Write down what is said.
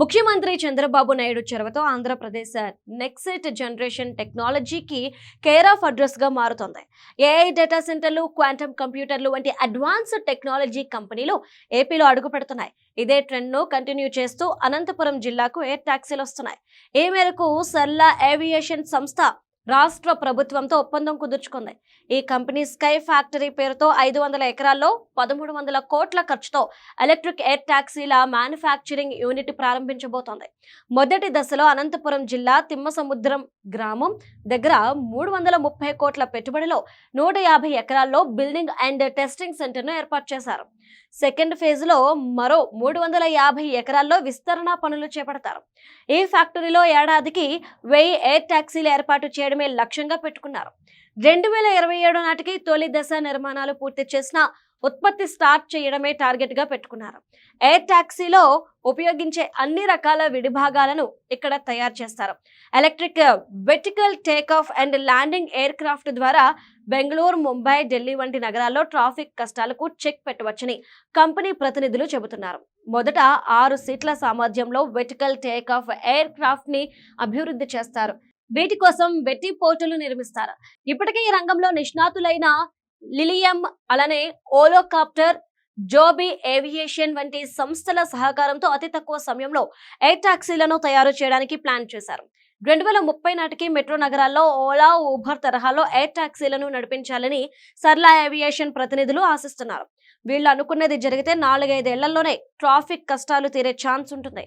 ముఖ్యమంత్రి చంద్రబాబు నాయుడు చొరవతో Andhra Pradesh next generation టెక్నాలజీకి కేర్ ఆఫ్ అడ్రస్గా మారుతోంది. ఏఐ డేటా సెంటర్లు క్వాంటమ్ కంప్యూటర్లు వంటి అడ్వాన్స్డ్ టెక్నాలజీ కంపెనీలు ఏపీలో అడుగు పెడుతున్నాయి. ఇదే ట్రెండ్ను కంటిన్యూ చేస్తూ అనంతపురం జిల్లాకు ఎయిర్ టాక్సీలు వస్తున్నాయి. ఈ మేరకు సర్లా ఏవియేషన్ సంస్థ రాష్ట్ర ప్రభుత్వంతో ఒప్పందం కుదుర్చుకుంది. ఈ కంపెనీ స్కై ఫ్యాక్టరీ పేరుతో ఐదు వందల ఎకరాల్లో పదమూడు వందల కోట్ల ఖర్చుతో ఎలక్ట్రిక్ ఎయిర్ టాక్సీల మ్యానుఫ్యాక్చరింగ్ యూనిట్ ప్రారంభించబోతోంది. మొదటి దశలో అనంతపురం జిల్లా తిమ్మసముద్రం గ్రామం దగ్గర మూడు వందల ముప్పై కోట్ల పెట్టుబడిలో నూట యాభై ఎకరాల్లో బిల్డింగ్ అండ్ టెస్టింగ్ సెంటర్ను ఏర్పాటు చేశారు. సెకండ్ ఫేజ్లో మరో మూడు వందల యాభై ఎకరాల్లో విస్తరణ పనులు చేపడతారు. ఈ ఫ్యాక్టరీలో ఏడాదికి వెయ్యి ఎయిర్ టాక్సీలు ఏర్పాటు చేయడం చేయడమే లక్ష్యంగా పెట్టుకున్నారు. రెండు వేల ఇరవై ఏడు నాటికి తొలి దశ నిర్మాణాలు పూర్తి చేసిన ఉత్పత్తి స్టార్ట్ చేయడమే టార్గెట్గా పెట్టుకున్నారు. ఎయిర్ టాక్సీలో ఉపయోగించే అన్ని రకాల విడిభాగాలను ఇక్కడ తయారు చేస్తారు. Electric vertical take off and landing aircraft ద్వారా బెంగళూరు ముంబై ఢిల్లీ వంటి నగరాల్లో ట్రాఫిక్ కష్టాలకు చెక్ పెట్టవచ్చని కంపెనీ ప్రతినిధులు చెబుతున్నారు. మొదట ఆరు సీట్ల సామర్థ్యంలో వెటికల్ టేక్ ఆఫ్ ఎయిర్ క్రాఫ్ట్ని అభివృద్ధి చేస్తారు. వీటి కోసం వెట్టి పోర్టులు నిర్మిస్తారు. ఇప్పటికే ఈ రంగంలో నిష్ణాతులైన లిలియం అలానే ఓలోకాప్టర్ జోబీ ఏవియేషన్ వంటి సంస్థల సహకారంతో అతి తక్కువ సమయంలో ఎయిర్ టాక్సీలను తయారు చేయడానికి ప్లాన్ చేశారు. రెండు వేల ముప్పై నాటికి మెట్రో నగరాల్లో ఓలా ఊబర్ తరహాలో ఎయిర్ టాక్సీలను నడిపించాలని సర్లా ఏవియేషన్ ప్రతినిధులు ఆశిస్తున్నారు. వీళ్ళు అనుకున్నది జరిగితే నాలుగైదేళ్ళలోనే ట్రాఫిక్ కష్టాలు తీరే ఛాన్స్ ఉంటుంది.